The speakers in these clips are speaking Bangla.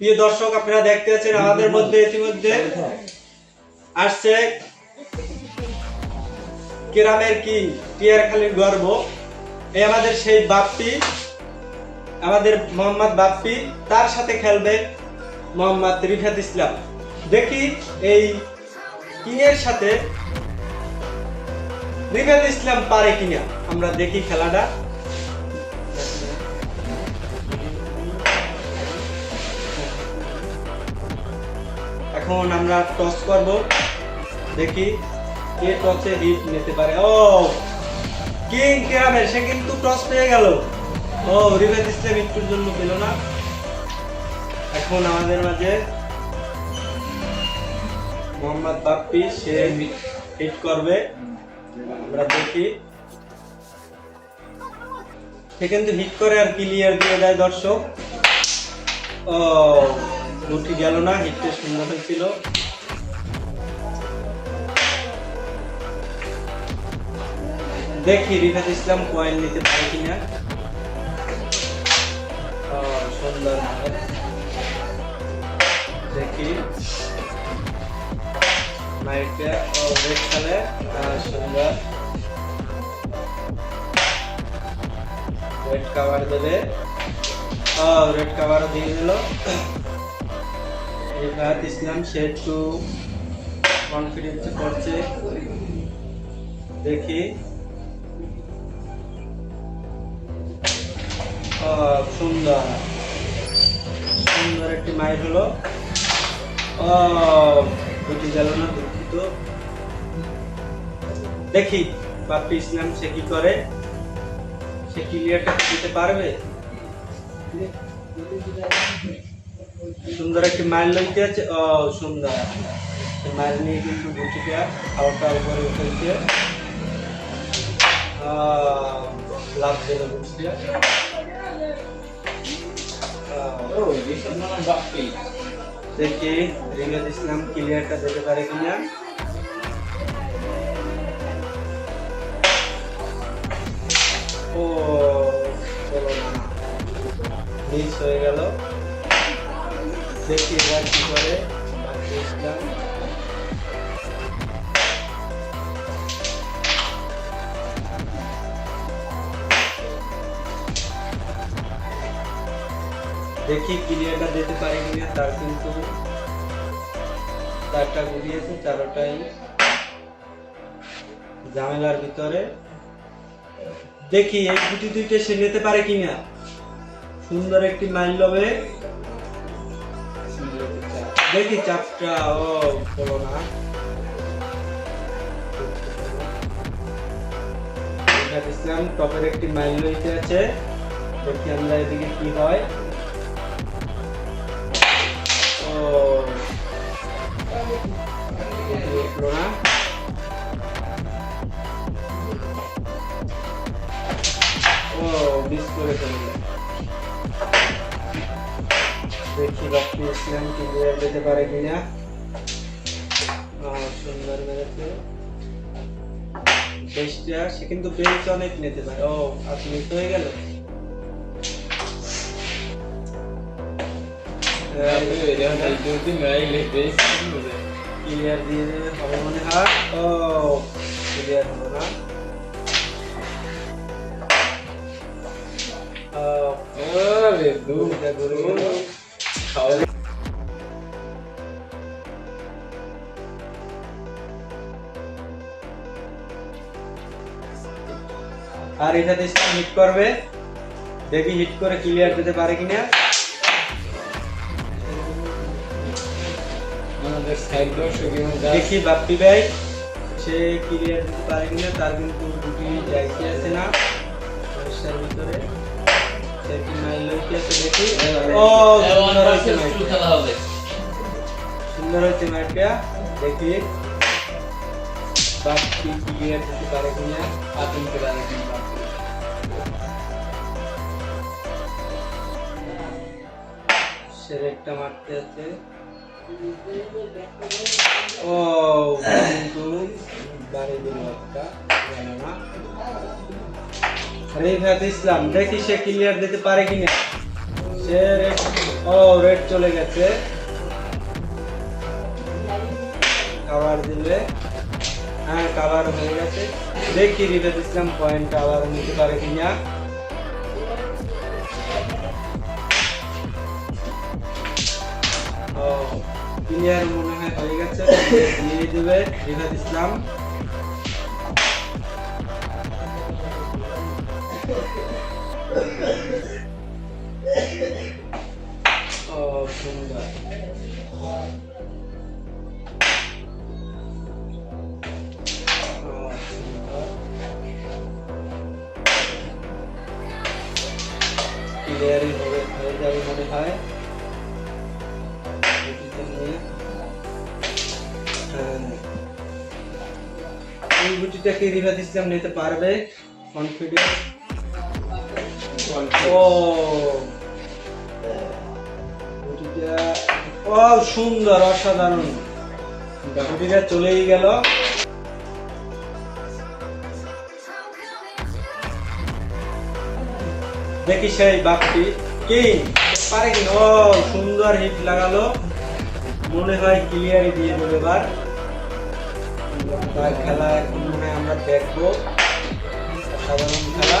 প্রিয় দর্শক, আপনারা দেখতে আছেন আমাদের মধ্যে, ইতিমধ্যে আসছে গ্রামের কি? টিয়ারখালীর গর্ব। এই আমাদের সেই বাপ্পি, আমাদের মোহাম্মদ বাপ্পি, তার সাথে খেলবে মোহাম্মদ রিফাত ইসলাম। দেখি এই কিংয়ের সাথে রিফাত ইসলাম পারে কিনা। আমরা দেখি খেলাটা। এখন আমরা টস করব। দেখি কে টসে হিট নিতে পারে। ও কিং গ্রামের সে কিন্তু টস পেয়ে গেল। ও রিভেদ ইসলাম একটুর জন্য পেল না। এখন আমাদের মাঝে মোহাম্মদ বাপ্পি, সে হিট করবে। আমরা দেখি। সে কিন্তু হিট করে আর ক্লিয়ার দিয়ে দেয় দর্শক। ও রুটি গেল না হিটটা সুন্দর হয়েছিল। দেখি রিফাত ইসলাম কয়েন নিতে পারে কিনা। সুন্দর দেখি। মাইকে ও, রেড খেলে সুন্দর। রেড কাভার দেবে। ও, রেড কাভারও দিয়ে দিল। রিফাত ইসলাম সে একটু কনফিডেন্স করছে দেখি। সুন্দর। সুন্দর একটি মাইর হলো। দুটি গেল না দুঃখিত। দেখি বাপ্পি ইসলাম সে কি করে? সে ক্লিয়ারটা দিতে পারবে? সুন্দর একটি মাইল লইতে আছে ও সুন্দর। মাইল নিয়ে কিন্তু গুটিটা হালকা উপরে উঠেছে। লাভ দিল আহ, দেখি রিঙ্গাজ ইসলাম ক্লিয়ারটা দিতে পারে কিনা? ও চলো না। মিস হয়ে গেল। দেখি এবার কি করে। দেখি ক্লিয়ারটা দিতে পারি কিনা, তার কিন্তু চারটা গুলিয়েছে চারোটাই ঝামেলার ভিতরে। দেখি এই গুটি দুইটা সে নিতে পারে কিনা। সুন্দর একটি মাইল লবে দেখি চাপটা, ও, বলো না। ইসলাম টপের একটি মাইল লইতে আছে। দেখি আমরা এদিকে কি হয়। ও না। ও মিস করে ফেলল। বাপ্পি ইসলাম ক্লিয়ার যেতে পারে কিনা। সুন্দর মেরেছে। বেশটা সে কিন্তু বেশ অনেক নিতে পারে। ও আপনি মিস হয়ে গেল? ক্লিয়ার দিয়ে দেবে হবে মনে হয়। ও ক্লিয়ার হলো না। ও, দুটা ঘুরে। আর এটা দেশটা হিট করবে। দেখি হিট করে ক্লিয়ার দিতে পারে কিনা। দেখি বাপ্পি ভাই সে ক্লিয়ার দিতে পারে কিনা তার কিন্তু দুটি যাইতে আছে না। সমস্যার ভিতরে। সুন্দর হয়েছে সুন্দর দেখি কিনা বাপ্পি সেরেকটা মারতে আছে ও কিন্তু বাড়ি দিল একটা গেল না রেফাত ইসলাম, দেখি সে ক্লিয়ার দিতে পারে কিনা। সে রে- ও রেড চলে গেছে। কাভার দিলে হ্যাঁ কাভার হয়ে গেছে। দেখি রিভেদ ইসলাম পয়েন্ট আবার নিতে পারে কিনা। ও ক্লিয়ার মনে হয় হয়ে গেছে। দিয়ে দেবে রিভেদ ইসলাম। ও সুন্দর ও, সুন্দর। ক্লিয়ারই হবে হয়ে যাবে মনে হয় এটিকে নিয়ে হ্যাঁ। এই গুটিটাকে রিভাত ইসলাম নিতে পারবে কনফিডেন্স ও সুন্দর অসাধারণ চলেই গেল দেখি সেই বাপটি কি পারে কি ও সুন্দর হিট লাগালো মনে হয় ক্লিয়ারই দিয়ে দেবে এবার খেলা এখন মনে হয় আমরা দেখব সাধারণ খেলা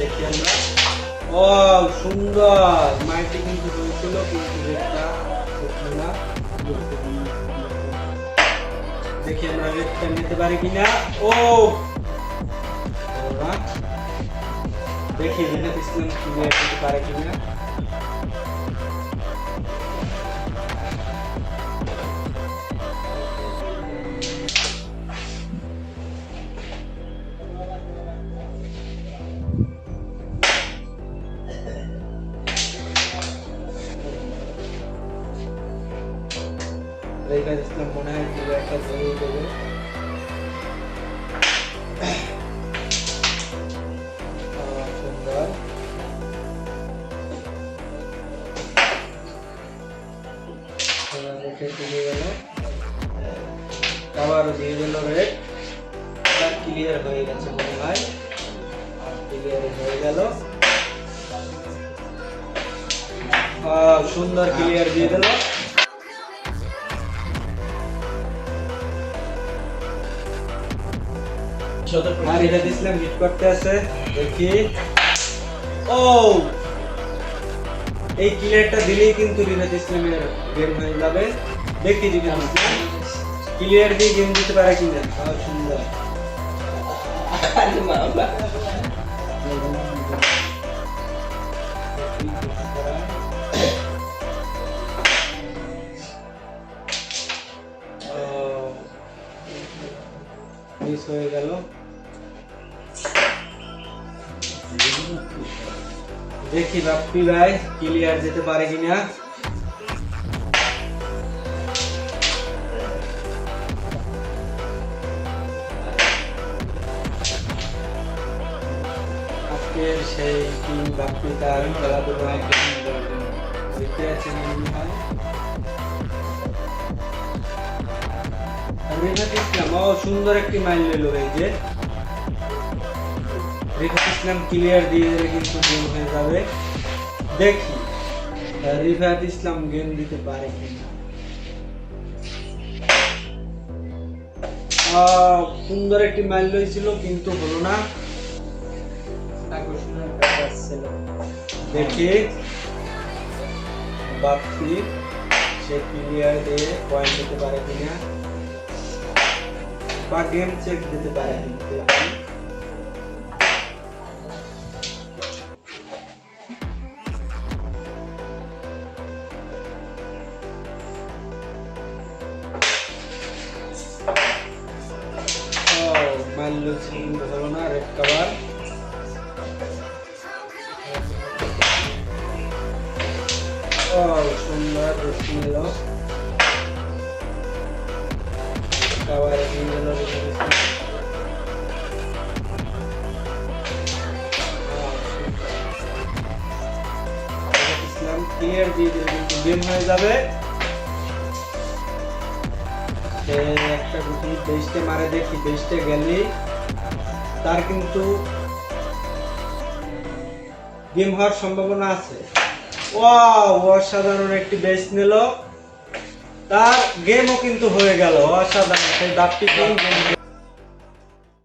দেখি আমরা। ও সুন্দর। মাইলটি কিন্তু হয়েছিল, কিন্তু হচ্ছিল না। দেখি আমরা রেডটা নিতে পারি কিনা। ও দেখি রিনাত ইসলাম পারে কিনা। সুন্দর ক্লিয়ার দিয়ে দিল। করতে আছে। দেখি। ও! এই ক্লিয়ারটা দিলেই কিন্তু রিনাত ইসলামের গেম হয়ে যাবে। দেখি ইসলাম ক্লিয়ার দিয়ে গেম দিতে পারে কিনা? সুন্দর। হয়ে গেল। দেখি বাপ্পি ভাই ক্লিয়ার যেতে পারে কিনা। আজকের সেই বাপ্পি তার খেলাধুলা দেখতে আছেন মনে রেখাত ইসলাম ও সুন্দর একটি মাইল নিল এই যে। রেখাত ইসলাম ক্লিয়ার দিয়ে দিলে কিন্তু গেম হয়ে যাবে। দেখি রিফাত ইসলাম গেম দিতে পারে কিনা। সুন্দর একটি মাইল লইছিল কিন্তু হলো না। দেখি। বাপ্পি সে ক্লিয়ার দিয়ে পয়েন্ট দিতে পারে কিনা। বা গেম চেক দিতে পারে কিন্তু এখন। ও মাইল কিন্তু হলো না রেড কাভার খাবার ক্লিয়ার দিয়ে দিলে বেস্টে বেস্টে তার কিন্তু গেম হওয়ার সম্ভাবনা আছে ওয়াও অসাধারণ একটি বেস নিল। তার গেমও কিন্তু হয়ে গেল অসাধারণ। সেই দাঁতটি